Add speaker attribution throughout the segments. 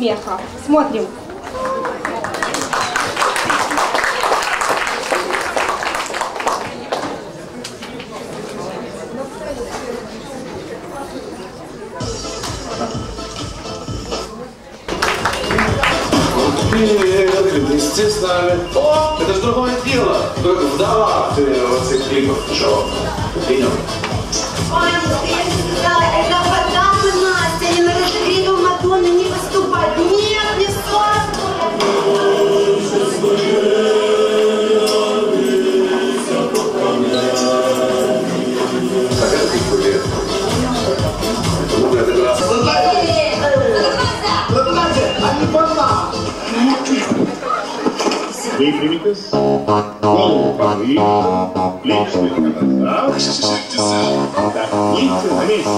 Speaker 1: 11, посвященная Дню смеха. Смотрим.
Speaker 2: Вместе с нами. О, это же другое дело. Вдова ты во всех клипах. Что? Идем.
Speaker 3: Ой,
Speaker 4: Выпрямитесь, голову повыше, плечи слегка назад. Так, видите, на месте.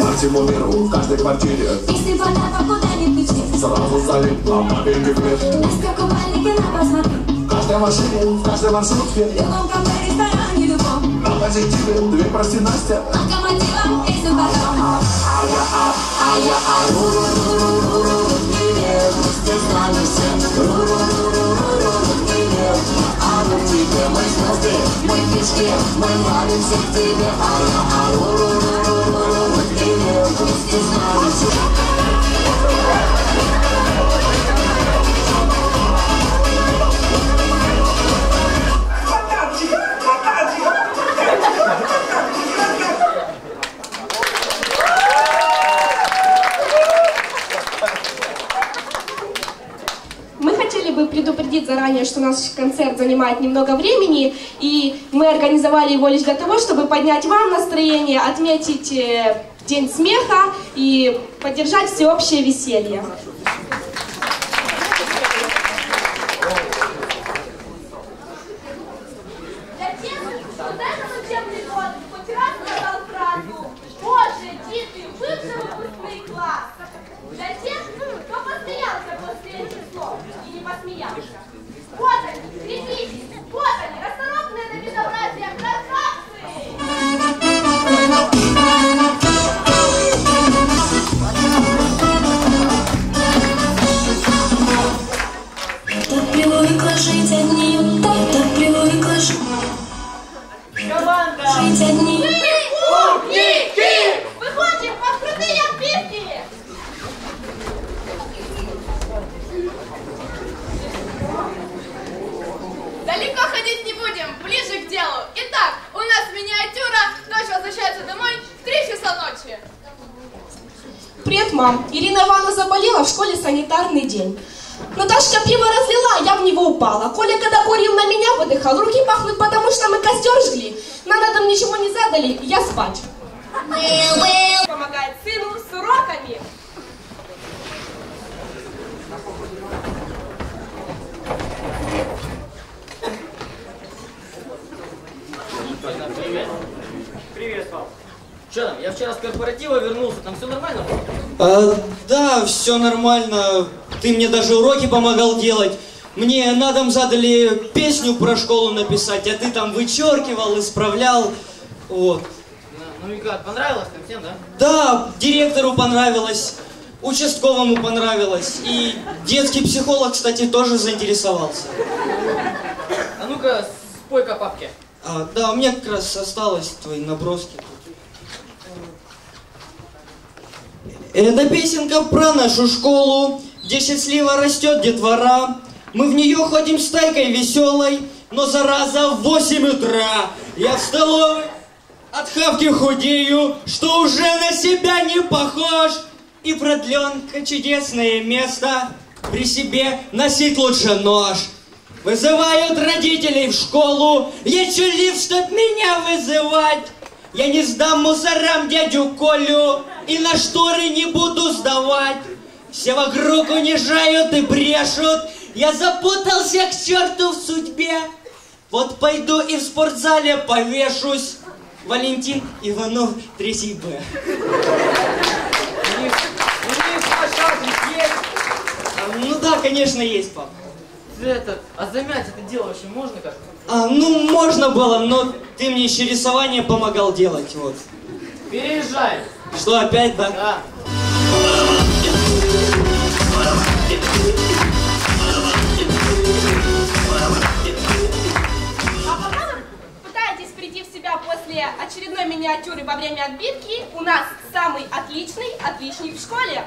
Speaker 5: По всему миру, в каждой квартире
Speaker 6: Если вода покуда не течет
Speaker 5: Сразу залит на мобильный свет
Speaker 6: Без купальника на посмотри
Speaker 5: В каждой машине, в каждой маршрутке
Speaker 6: В любом кафе, ресторане,
Speaker 5: позитиве, две прости, Настя
Speaker 6: Локомотивом песню потом
Speaker 5: А я, а, а я, а, ру ру ру ру ру ру Привет, вместе с нами все Ру ру ру ру ру ру Привет, а мы тебе, мы звезды Мы фишки, мы нравимся к тебе А я, а, ру ру ру ру ру ру Привет, вместе с нами все
Speaker 1: заранее, что наш концерт занимает немного времени, и мы организовали его лишь для того, чтобы поднять вам настроение, отметить э, День смеха и поддержать всеобщее веселье.
Speaker 7: На
Speaker 1: меня, выдыхал. Руки пахнут, потому что мы костер жгли. На нам ничего не задали, я спать. Помогает сыну с уроками.
Speaker 8: Привет, пап. Че там? Я вчера с корпоратива вернулся, там все нормально было?
Speaker 9: А, да, все нормально. Ты мне даже уроки помогал делать. Мне на дом задали песню про школу написать, а ты там вычеркивал, исправлял. Вот.
Speaker 8: Ну, и как, понравилось там всем, да?
Speaker 9: Да, директору понравилось, участковому понравилось. И детский психолог, кстати, тоже заинтересовался.
Speaker 8: А ну-ка, спой-ка папке.
Speaker 9: А, да, у меня как раз осталось твои наброски. Это песенка про нашу школу, где счастливо растет детвора. Мы в нее ходим с тайкой веселой, но зараза в 8 утра. Я в столовой от хавки худею, что уже на себя не похож. И продленка чудесное место, при себе носить лучше нож. Вызывают родителей в школу, я чулив, чтоб меня вызывать. Я не сдам мусорам дядю Колю и на шторы не буду сдавать. Все вокруг унижают и брешут, я запутался к черту в судьбе. Вот пойду и в спортзале повешусь. Валентин Иванов, 3 Б.
Speaker 8: У них, у них адрес есть?
Speaker 9: А, Ну да, конечно, есть, пап.
Speaker 8: это, а замять это дело вообще можно как-то?
Speaker 9: А, ну, можно было, но ты мне еще рисование помогал делать, вот.
Speaker 8: Переезжай.
Speaker 9: Что, опять, да?
Speaker 8: Да.
Speaker 1: После очередной миниатюры во время отбитки, у нас самый отличный отличник в школе.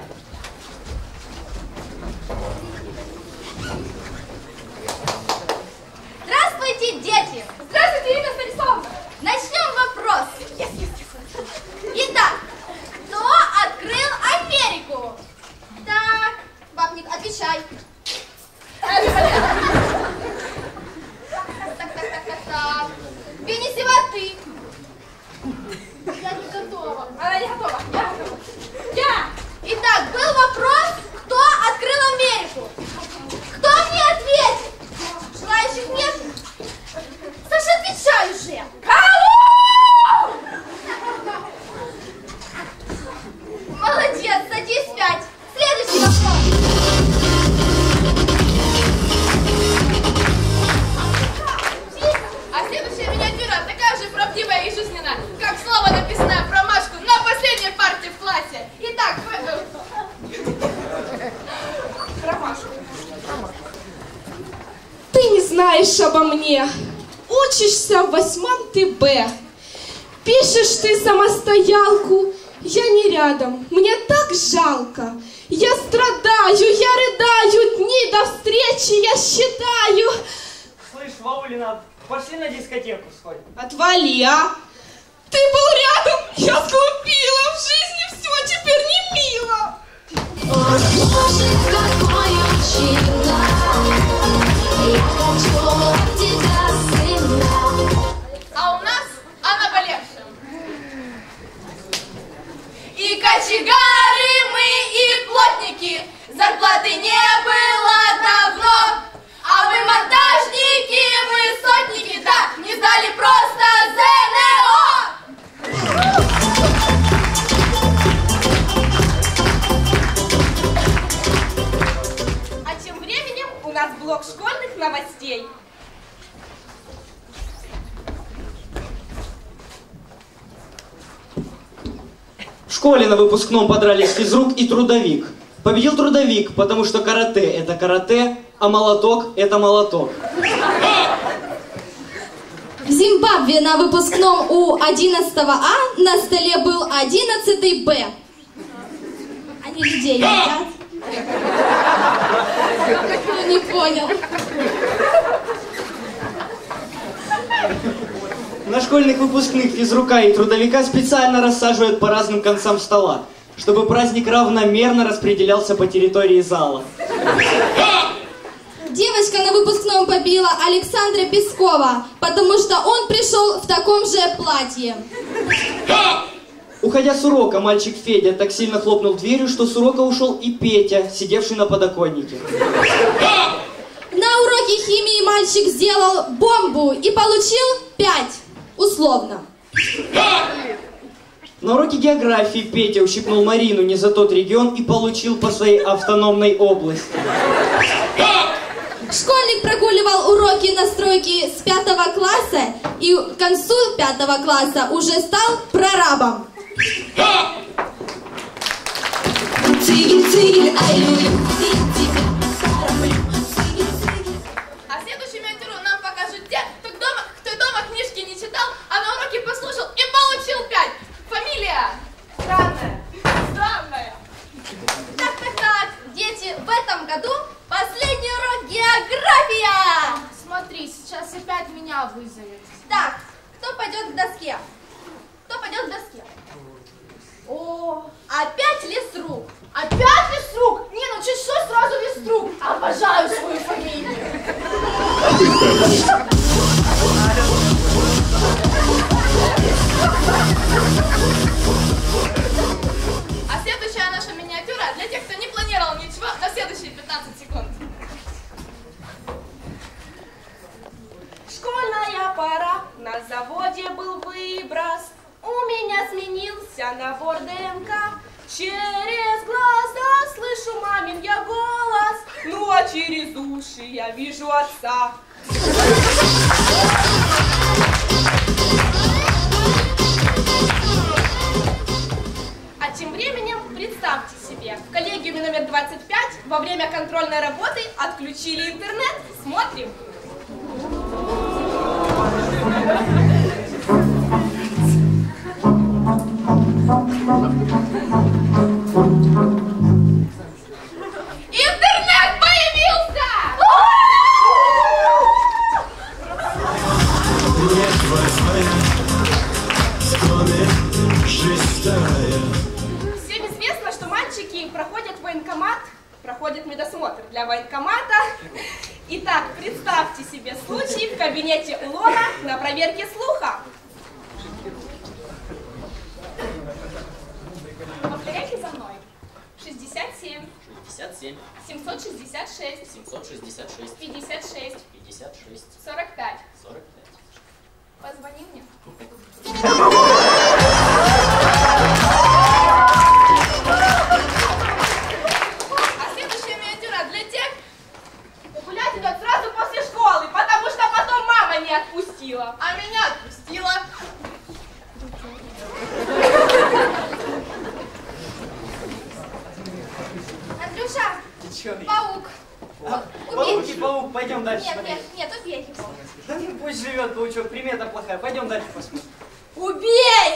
Speaker 7: Мне.
Speaker 1: Учишься в восьмом ТБ. Пишешь ты самостоялку. Я не рядом. Мне так жалко. Я страдаю, я рыдаю. Дни до встречи я считаю.
Speaker 9: Слышь, Ваулина, пошли на дискотеку сходим.
Speaker 1: Отвали, а! Ты был рядом, я сглупила. В жизни все теперь не мило.
Speaker 6: Боже, какой
Speaker 9: на выпускном подрались физрук и трудовик. Победил трудовик, потому что карате – это карате, а молоток – это молоток.
Speaker 10: В Зимбабве на выпускном у 11А на столе был 11Б. Они людей едят. Кто не понял.
Speaker 9: На школьных выпускных физрука и трудовика специально рассаживают по разным концам стола, чтобы праздник равномерно распределялся по территории зала.
Speaker 10: Девочка на выпускном побила Александра Пескова, потому что он пришел в таком же платье.
Speaker 9: Уходя с урока, мальчик Федя так сильно хлопнул дверью, что с урока ушел и Петя, сидевший на подоконнике.
Speaker 10: На уроке химии мальчик сделал бомбу и получил 5. Условно.
Speaker 9: На уроке географии Петя ущипнул Марину не за тот регион и получил по своей автономной области.
Speaker 10: Школьник прогуливал уроки настройки с пятого класса и к концу пятого класса уже стал прорабом.
Speaker 6: Цигель, цигель, ай,
Speaker 11: Фамилия?
Speaker 1: Странная. Странная.
Speaker 7: Так, так, так, дети, в этом году последний урок география.
Speaker 11: Смотри, сейчас опять меня вызовет.
Speaker 7: Так, кто пойдет к доске?
Speaker 1: Через глаз слышу мамин я голос, ну а через уши я вижу отца. А тем временем, представьте себе, в коллегиуме номер 25 во время контрольной работы отключили интернет. Смотрим.
Speaker 7: Интернет появился!
Speaker 1: Всем известно, что мальчики проходят военкомат, проходят медосмотр для военкомата. Итак, представьте себе случай в кабинете у Лора на проверке слуха. Повторяйте за мной. 67,
Speaker 9: 57,
Speaker 1: 766,
Speaker 9: 766,
Speaker 1: 56,
Speaker 9: 56,
Speaker 1: 45.
Speaker 9: 45.
Speaker 1: Позвони мне. А следующая миниатюра для тех, кто гулять идет сразу после школы, потому что потом мама не отпустила.
Speaker 7: А меня отпустила.
Speaker 9: Чё?
Speaker 12: паук.
Speaker 9: А. Паук и паук, пойдем дальше
Speaker 12: Нет,
Speaker 9: смотреть.
Speaker 12: нет, нет, убей его.
Speaker 9: Да ну пусть живет паучок, примета плохая. Пойдем дальше посмотрим.
Speaker 7: Убей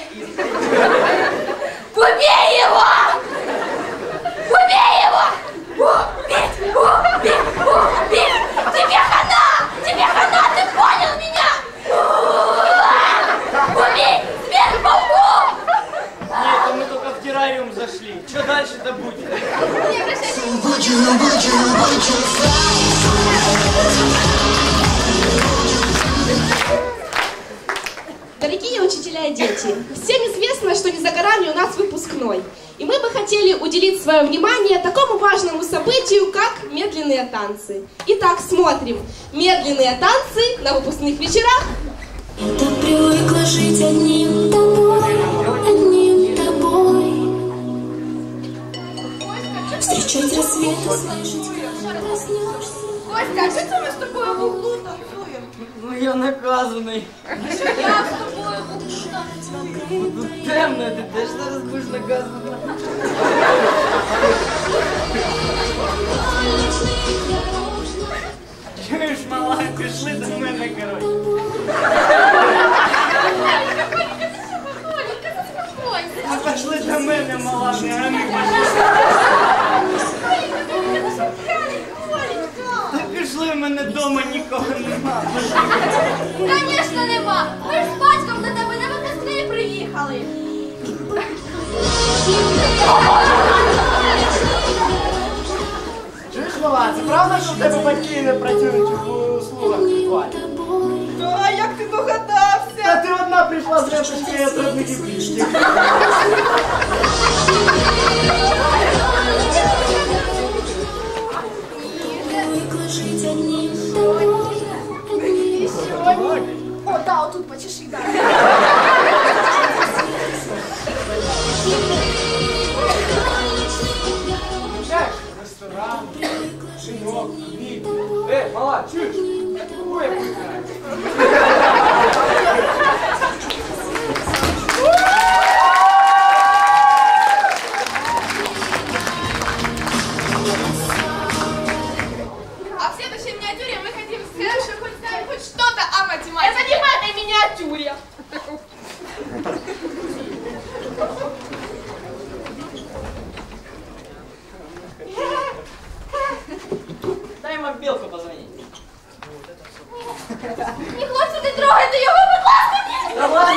Speaker 9: что
Speaker 7: не
Speaker 1: за горами у нас выпускной. И мы бы хотели уделить свое внимание такому важному событию, как медленные танцы. Итак, смотрим. Медленные танцы на выпускных вечерах.
Speaker 6: Это привыкла жить одним тобой, одним тобой. Встречать рассвет и слышать, как проснешься.
Speaker 7: Костя, а что мы с тобой в углу танцуем?
Speaker 9: Ну я наказанный.
Speaker 7: А что я с тобой в углу танцую?
Speaker 9: Ну темно, ты теж зараз будеш наказаний. Чуєш, мала, пішли до мене, коротше. А пішли до мене, мала, не гани, пішли. Пішли, в мене вдома нікого нема.
Speaker 7: Конечно, нема. Ми ж з батьком приїхали.
Speaker 13: Чуєш, мала, це правда, що в тебе батьки не працюють у услугах ритуалі?
Speaker 1: А як ти догадався?
Speaker 13: Та ти одна прийшла з репочки, я
Speaker 6: одним тобой, одним
Speaker 7: О, да, вот тут почеши, да.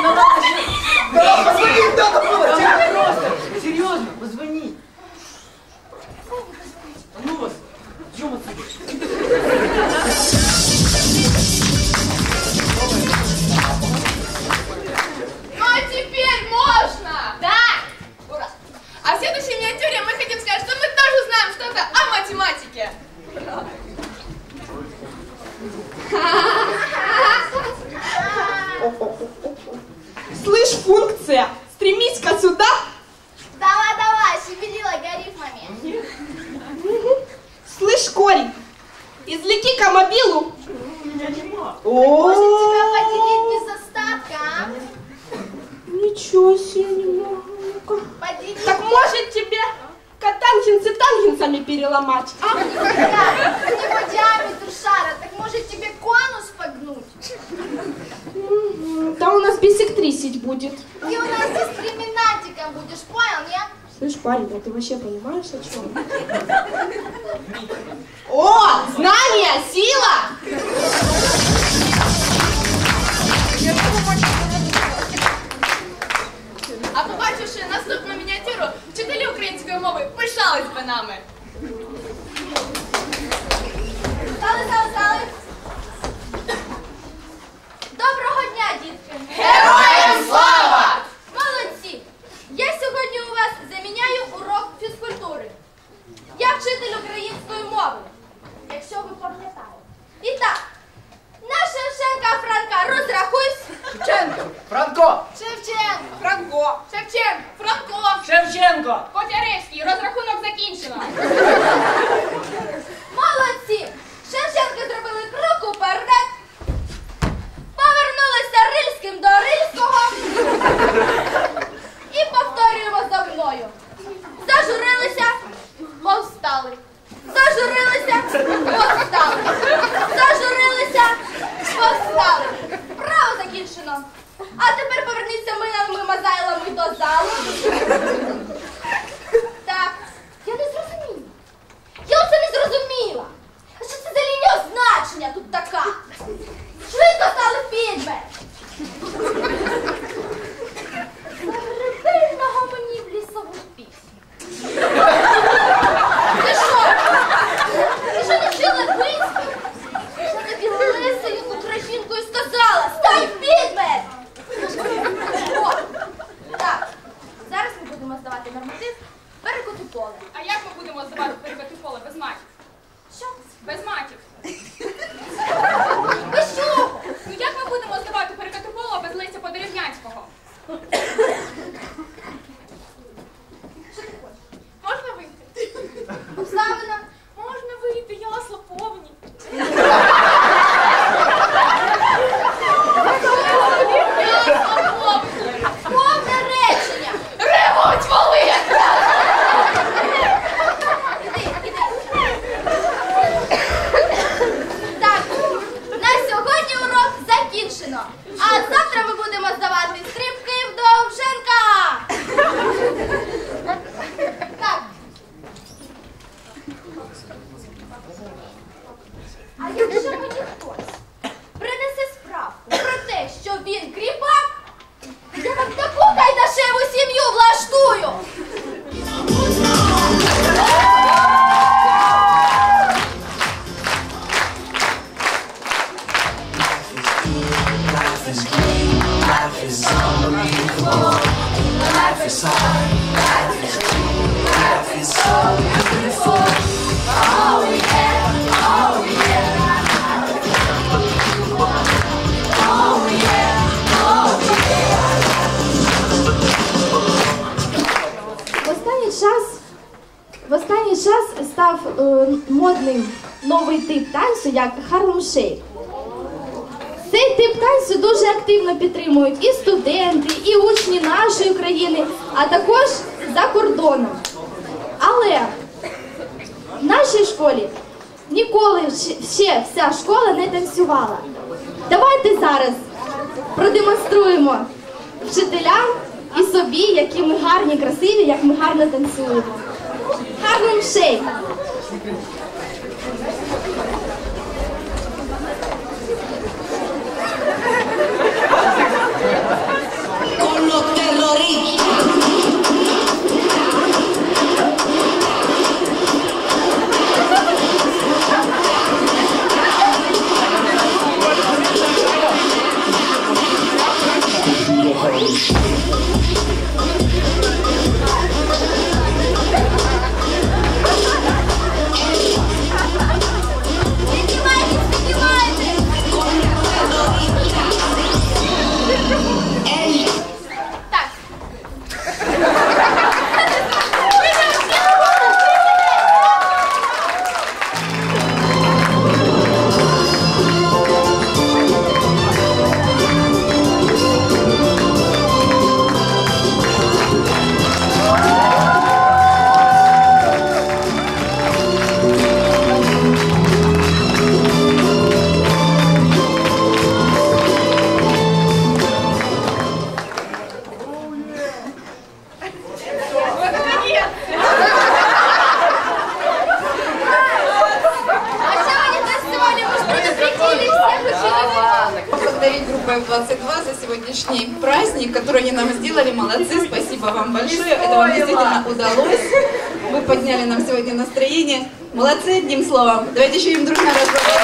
Speaker 7: Nee, nee, nee,
Speaker 1: Ничего себе, ну-ка.
Speaker 7: Поделить.
Speaker 1: Так может тебе катангенсы тангенсами переломать, а?
Speaker 7: Да, у него диаметр шара, так может тебе конус погнуть?
Speaker 1: Да у нас бисектрисить будет.
Speaker 7: И у нас дискриминантиком будешь, понял, нет?
Speaker 1: Слышь, парень, а ты вообще понимаешь, о чем? О, знание, сила!
Speaker 11: Української мови пишались би нами.
Speaker 7: Стали, стали, стали. Доброго дня, дітки!
Speaker 11: Героям слава!
Speaker 7: Молодці! Я сьогодні у вас заміняю урок фізкультури. Я вчитель української мови, якщо ви пам'ятаєте. І так, на Шевченка Франка розрахуйсь.
Speaker 8: Шевченко, Франко,
Speaker 7: Шевченко.
Speaker 11: Франко! Шевченко!
Speaker 8: Шевченко.
Speaker 11: Котляревський, розрахунок закінчено.
Speaker 7: Молодці! Шевченко зробили крок уперед. Повернулися рильським до рильського. І повторюємо за мною. Зажурилися, повстали. Зажурилися, повстали. Зажурилися, повстали. Право закінчено. А тепер
Speaker 11: як
Speaker 10: Harlem Цей тип танцю дуже активно підтримують і студенти, і учні нашої країни, а також за кордоном. Але в нашій школі ніколи ще- вся школа не танцювала. Давайте зараз продемонструємо вчителям і собі, які ми гарні, красиві, як ми гарно танцюємо. Harlem Shake.
Speaker 14: Floride. Давайте еще им дружно разговаривать.